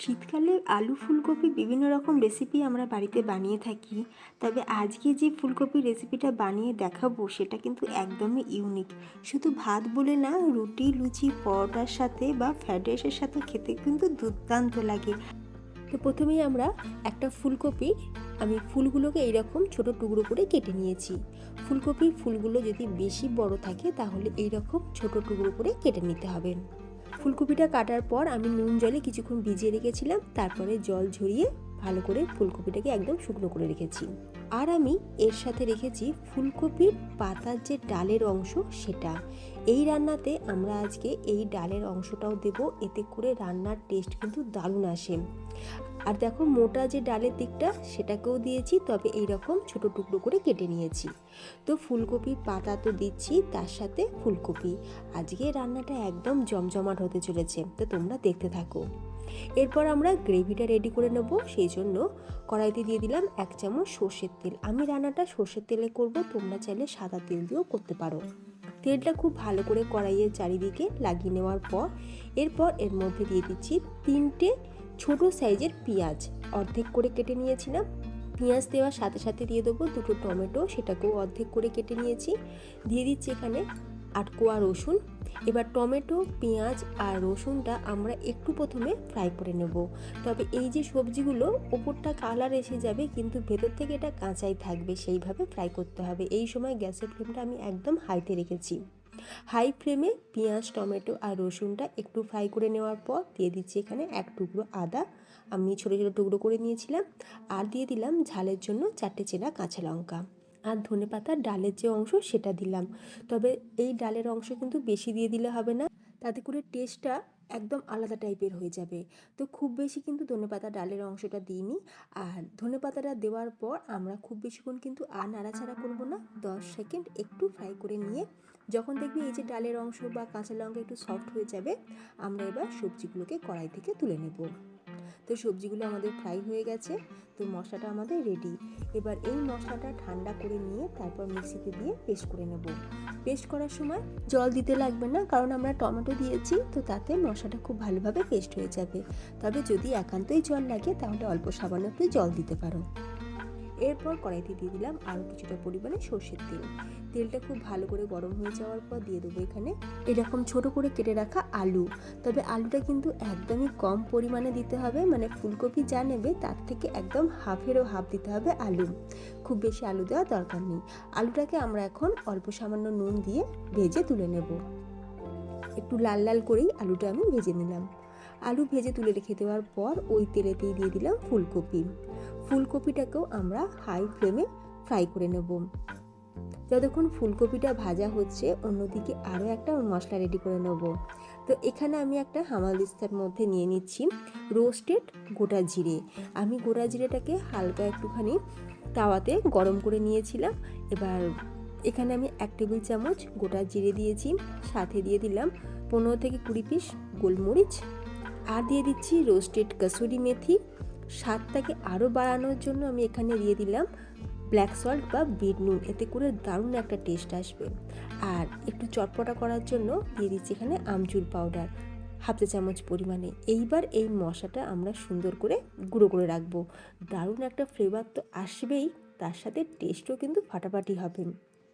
শীতকালে আলু, ফুলকপি বিভিন্ন রকম রেসিপি আমরা বাড়িতে বানিয়ে থাকি। তবে আজকে যে ফুলকপির রেসিপিটা বানিয়ে দেখাবো, সেটা কিন্তু একদমই ইউনিক শুধু ভাত বলে না, রুটি, লুচি, পরোটার সাথে বা ফ্রাইড রাইসের সাথে খেতে কিন্তু দুর্দান্ত লাগে। তো প্রথমেই আমরা একটা ফুলকপি, আমি ফুলগুলোকে এইরকম ছোট টুকরো করে কেটে নিয়েছি। ফুলকপির ফুলগুলো যদি বেশি বড় থাকে, তাহলে এইরকম ছোট টুকরো করে কেটে নিতে হবে। ফুলকপিটা কাটার পর আমি নুন জলে কিছুক্ষণ ভিজিয়ে রেখেছিলাম, তারপরে জল ঝরিয়ে ভালো করে ফুলকপিটাকে একদম শুকনো করে রেখেছি। আর আমি এর সাথে রেখেছি ফুলকপির পাতার যে ডালের অংশ সেটা। এই রান্নাতে আমরা আজকে এই ডালের অংশটাও দেব, এতে করে রান্নার টেস্ট কিন্তু দারুণ আসে। আর দেখো মোটা যে ডালের দিকটা সেটাকেও দিয়েছি, তবে এই রকম ছোট টুকরো করে কেটে নিয়েছি। তো ফুলকপির পাতা তো দিচ্ছি, তার সাথে ফুলকপি। আজকে রান্নাটা একদম জমজমাট হতে চলেছে, তো তোমরা দেখতে থাকো। এরপর আমরা গ্রেভিটা রেডি করে নেব, সেই জন্য কড়াইতে দিয়ে দিলাম এক চামচ সর্ষের তেল। আমি রান্নাটা সর্ষের তেলে করব, তোমরা চাইলে সাদা তেল দিয়েও করতে পারো। তেলটা খুব ভালো করে কড়াইয়ের চারিদিকে লাগিয়ে নেওয়ার পর, এরপর এর মধ্যে দিয়ে দিচ্ছি তিনটে ছোট সাইজের পেঁয়াজ। অর্ধেক করে কেটে নিয়েছিলাম। পেঁয়াজ দেওয়ার সাথে সাথে দিয়ে দেবো দুটো টমেটো, সেটাকেও অর্ধেক করে কেটে নিয়েছি। দিয়ে দিচ্ছি এখানে আটকোয়া রসুন। এবার টমেটো, পেঁয়াজ আর রসুনটা আমরা একটু প্রথমে ফ্রাই করে নেব। তবে এই যে সবজিগুলো, ওপরটা কালার এসে যাবে, কিন্তু ভেতর থেকে এটা কাঁচাই থাকবে, সেইভাবে ফ্রাই করতে হবে। এই সময় গ্যাসের ফ্লেমটা আমি একদম হাইতে রেখেছি। হাই ফ্লেমে পেঁয়াজ, টমেটো আর রসুনটা একটু ফ্রাই করে নেওয়ার পর দিয়ে দিচ্ছি এখানে এক টুকরো আদা। আমি ছোটো ছোটো টুকরো করে নিয়েছিলাম। আর দিয়ে দিলাম ঝালের জন্য চারটে চেনা কাঁচা লঙ্কা। আর ধনে পাতার ডালের যে অংশ সেটা দিলাম। তবে এই ডালের অংশ কিন্তু বেশি দিয়ে দিলে হবে না, তাতে করে টেস্টটা একদম আলাদা টাইপের হয়ে যাবে। তো খুব বেশি কিন্তু ধনেপাতা ডালের অংশটা দিইনি। আর ধনেপাতাটা দেওয়ার পর আমরা খুব বেশিক্ষণ কিন্তু আর নাড়াচাড়া করব না। দশ সেকেন্ড একটু ফ্রাই করে নিয়ে যখন দেখবি এই যে ডালের অংশ বা কাঁচা লঙ্কা একটু সফট হয়ে যাবে, আমরা এবার সবজিগুলোকে কড়াই থেকে তুলে নেব। তো সবজিগুলো আমাদের ফ্রাই হয়ে গেছে, তো মশলাটা আমাদের রেডি এবার এই মশলাটা ঠান্ডা করে নিয়ে তারপর মিক্সিতে দিয়ে পেস্ট করে নেব। পেস্ট করার সময় জল দিতে লাগবে না, কারণ আমরা টমেটো দিয়েছি, তো তাতে মশলাটা খুব ভালোভাবে পেস্ট হয়ে যাবে। তবে যদি একান্তই জল লাগে, তাহলে অল্প একটু জল দিতে পারো। এরপর কড়াইতে দিয়ে দিলাম আরও কিছুটা পরিমাণে সর্ষের তেল। তেলটা খুব ভালো করে গরম হয়ে যাওয়ার পর দিয়ে দেবো এখানে। এরকম ছোট করে কেটে রাখা আলু। তবে আলুটা কিন্তু একদমই কম পরিমাণে দিতে হবে। মানে ফুলকপি যা নেবে তার থেকে একদম হাফেরও হাফ দিতে হবে আলু। খুব বেশি আলু দেওয়ার দরকার নেই। আলুটাকে আমরা এখন অল্প সামান্য নুন দিয়ে ভেজে তুলে নেব। একটু লাল লাল করেই আলুটা আমি ভেজে নিলাম। আলু ভেজে তুলে রেখে দেওয়ার পর ওই তেলেতেই দিয়ে দিলাম ফুলকপি। ফুলকপিটাকেও আমরা হাই ফ্লেমে ফ্রাই করে নেব। যতক্ষণ ফুলকপিটা ভাজা হচ্ছে, অন্যদিকে আরও একটা মশলা রেডি করে নেব। তো এখানে আমি একটা হামালদিস্তার মধ্যে নিয়ে নিচ্ছি রোস্টেড গোটা জিরে। আমি গোটা জিরেটাকে হালকা একটুখানি তাওয়াতে গরম করে নিয়েছিলাম। এবার এখানে আমি এক টেবিল চামচ গোটা জিরে দিয়েছি, সাথে দিয়ে দিলাম পনেরো থেকে কুড়ি পিস গোলমরিচ। আর দিয়ে দিচ্ছি রোস্টেড কাসুরি মেথি। স্বাদটাকে আরও বাড়ানোর জন্য আমি এখানে দিয়ে দিলাম ব্ল্যাক সল্ট বা বিট নুন এতে করে দারুণ একটা টেস্ট আসবে। আর একটু চটপটা করার জন্য দিয়ে দিচ্ছি এখানে আমচুর পাউডার হাফ চা চামচ পরিমাণে। এইবার এই মশলাটা আমরা সুন্দর করে গুঁড়ো করে রাখব। দারুণ একটা ফ্লেভার তো আসবেই, তার সাথে টেস্টও কিন্তু ফাটাফাটি হবে।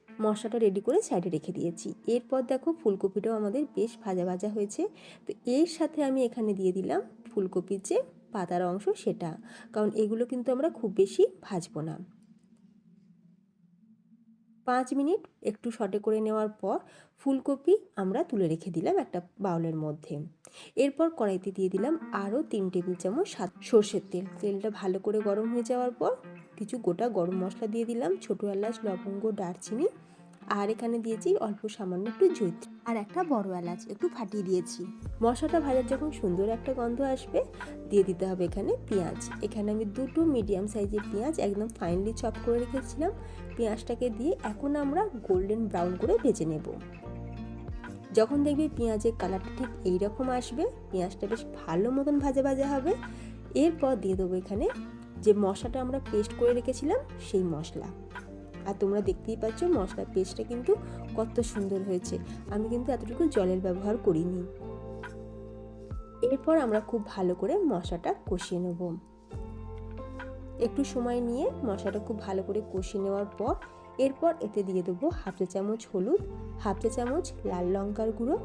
মশলাটা রেডি করে সাইডে রেখে দিয়েছি। এরপর দেখো ফুলকপিটাও আমাদের বেশ ভাজা ভাজা হয়েছে। তো এর সাথে আমি এখানে দিয়ে দিলাম ফুলকপির যে পাতার অংশ, সেটা। কারণ এগুলো কিন্তু আমরা খুব বেশি ভাজবো না। পাঁচ মিনিট একটু শটে করে নেওয়ার পর ফুলকপি আমরা তুলে রেখে দিলাম একটা বাউলের মধ্যে। এরপর কড়াইতে দিয়ে দিলাম আরও তিন টেবিল চামচ সাত সর্ষের তেল। তেলটা ভালো করে গরম হয়ে যাওয়ার পর কিছু গোটা গরম মশলা দিয়ে দিলাম, ছোটো এলাচ, লবঙ্গ, দারচিনি আর এখানে দিয়েছি অল্প সামান্য একটু জৈত্রী আর একটা বড় এলাচ, একটু ফাটিয়ে দিয়েছি। মশলাটা ভাজার যখন সুন্দর একটা গন্ধ আসবে, দিয়ে দিতে হবে এখানে পেঁয়াজ। এখানে আমি দুটো মিডিয়াম সাইজের পেঁয়াজ একদম ফাইনলি চপ করে রেখেছিলাম। পেঁয়াজটাকে দিয়ে এখন আমরা গোল্ডেন ব্রাউন করে ভেজে নেব। যখন দেখবি পেঁয়াজের কালারটা ঠিক এইরকম আসবে, পেঁয়াজটা বেশ ভালো মতন ভাজা ভাজা হবে, এরপর দিয়ে দেবো এখানে যে মশলাটা আমরা পেস্ট করে রেখেছিলাম, সেই মশলা। আর তোমরা দেখতেই পাচ্ছ মশলার পেস্টটা কিন্তু কত সুন্দর হয়েছে। আমি কিন্তু এতটুকু জলের ব্যবহার করিনি। এরপর আমরা খুব ভালো করে মশলাটা কষিয়ে নেব। একটু সময় নিয়ে মশলাটা খুব ভালো করে কষিয়ে নেওয়ার পর এরপর এতে দিয়ে দেবো হাফ চা চামচ হলুদ, হাফ চা চামচ লাল লঙ্কার গুঁড়ো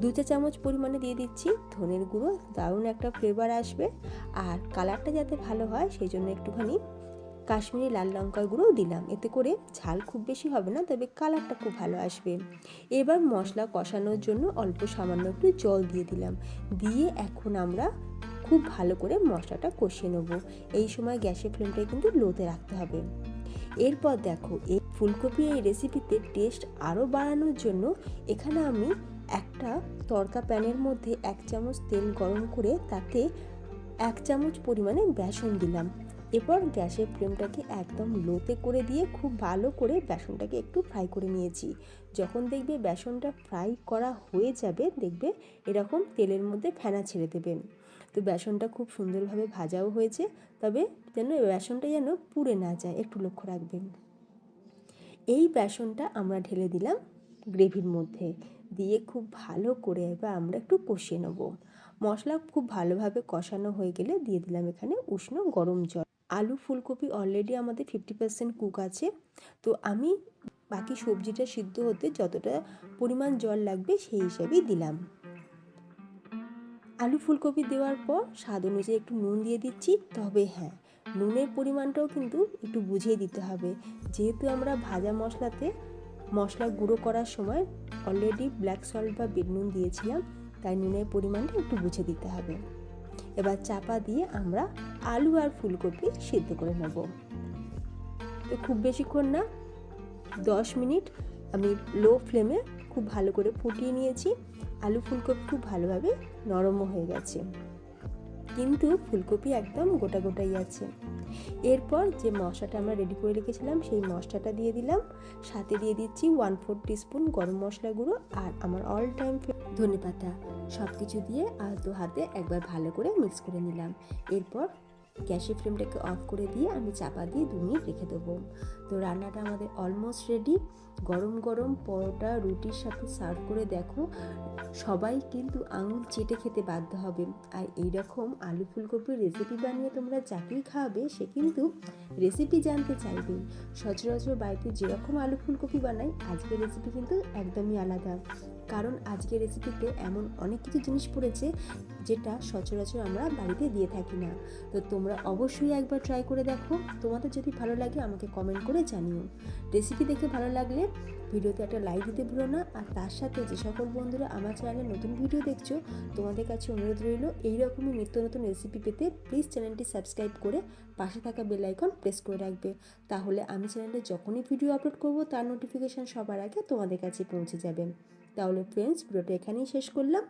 দু চা চামচ পরিমাণে দিয়ে দিচ্ছি ধনের গুঁড়ো, দারুণ একটা ফ্লেভার আসবে। আর কালারটা যাতে ভালো হয়, সেই জন্য একটুখানি কাশ্মীরি লাল লঙ্কার গুঁড়োও দিলাম। এতে করে ঝাল খুব বেশি হবে না, তবে কালারটা খুব ভালো আসবে। এবার মশলা কষানোর জন্য অল্প সামান্য একটু জল দিয়ে দিলাম। দিয়ে এখন আমরা খুব ভালো করে মশলাটা কষিয়ে নেব। এই সময় গ্যাসের ফ্লেমটা কিন্তু লোতে রাখতে হবে। এরপর দেখো, এই ফুলকপি এই রেসিপিতে টেস্ট আরও বাড়ানোর জন্য এখানে আমি একটা তড়কা প্যানের মধ্যে এক চামচ তেল গরম করে তাতে এক চামচ পরিমাণে বেসন দিলাম। এরপর গ্যাসের ফ্লেমটাকে একদম লোতে করে দিয়ে খুব ভালো করে বেসনটাকে একটু ফ্রাই করে নিয়েছি। যখন দেখবে বেসনটা ফ্রাই করা হয়ে যাবে, দেখবে এরকম তেলের মধ্যে ফেনা ছেড়ে দেবেন তো বেসনটা খুব সুন্দরভাবে ভাজাও হয়েছে, তবে যেন বেসনটা যেন পুড়ে না যায়, একটু লক্ষ্য রাখবেন। এই বেসনটা আমরা ঢেলে দিলাম গ্রেভির মধ্যে। দিয়ে খুব ভালো করে এবার আমরা একটু কষিয়ে নেব। মশলা খুব ভালোভাবে কষানো হয়ে গেলে দিয়ে দিলাম এখানে উষ্ণ গরম জল। আলু ফুলকপি অলরেডি আমাদের ফিফটি পার্সেন্ট কুক আছে। তো আমি বাকি সবজিটা সিদ্ধ হতে যতটা পরিমাণ জল লাগবে সেই হিসাবেই দিলাম। আলু ফুলকপি দেওয়ার পর স্বাদ অনুযায়ী একটু নুন দিয়ে দিচ্ছি, তবে হ্যাঁ নুনের পরিমাণটাও কিন্তু একটু বুঝিয়ে দিতে হবে। যেহেতু আমরা ভাজা মশলাতে মশলা গুঁড়ো করার সময় অলরেডি ব্ল্যাক সল্ট বা বিট নুন দিয়েছিলাম, তাই নুনের পরিমাণটা একটু বুঝে দিতে হবে। এবার চাপা দিয়ে আমরা আলু আর ফুলকপি সিদ্ধ করে নেব। তো খুব বেশিক্ষণ না, দশ মিনিট আমি লো ফ্লেমে খুব ভালো করে ফুটিয়ে নিয়েছি। আলু ফুলকপি খুব ভালোভাবে নরমও হয়ে গেছে। কিন্তু ফুলকপি একদম গোটা গোটাই আছে। এরপর যে মশলাটা আমরা রেডি করে রেখেছিলাম, সেই মশলাটা দিয়ে দিলাম। সাথে দিয়ে দিচ্ছি ওয়ান ফোর টিস্পুন গরম মশলা গুঁড়ো আর আমার অল টাইম ধনে পাতা সব কিছু দিয়ে আলতো হাতে একবার ভালো করে মিক্স করে নিলাম। এরপর গ্যাসের ফ্লেমটাকে অফ করে দিয়ে আমি চাপা দিয়ে দু মিনিট রেখে দেবো। তো রান্নাটা আমাদের অলমোস্ট রেডি গরম গরম পরোটা, রুটির সাথে সার্ভ করে দেখো, সবাই কিন্তু আঙুল চেটে খেতে বাধ্য হবে। আর এই রকম আলু ফুলকপির রেসিপি বানিয়ে তোমরা যাকেই খাওয়াবে, সে কিন্তু রেসিপি জানতে চাইবে। সচরাচর বাড়িতে যেরকম আলু ফুলকপি বানাই আজকের রেসিপি কিন্তু একদমই আলাদা। কারণ আজকের রেসিপিতে এমন অনেক কিছু জিনিস পড়েছে যেটা সচরাচর আমরা বাড়িতে দিয়ে থাকি না। তো তোমরা অবশ্যই একবার ট্রাই করে দেখো। তোমাদের যদি ভালো লাগে আমাকে কমেন্ট করে জানিও। রেসিপি দেখে ভালো লাগলে ভিডিওতে একটা লাইক দিতে ভুলো না। আর তার সাথে যে সকল বন্ধুরা আমার চ্যানেলে নতুন ভিডিও দেখছ, তোমাদের কাছে অনুরোধ রইল এইরকমই নিত্য নতুন রেসিপি পেতে প্লিজ চ্যানেলটি সাবস্ক্রাইব করে পাশে থাকা বেল আইকন প্রেস করে রাখবে। তাহলে আমি চ্যানেলে যখনই ভিডিও আপলোড করব, তার নোটিফিকেশান সবার আগে তোমাদের কাছে পৌঁছে যাবে। তাহলে ফ্রেন্ডস ভিডিওটা এখানেই শেষ করলাম।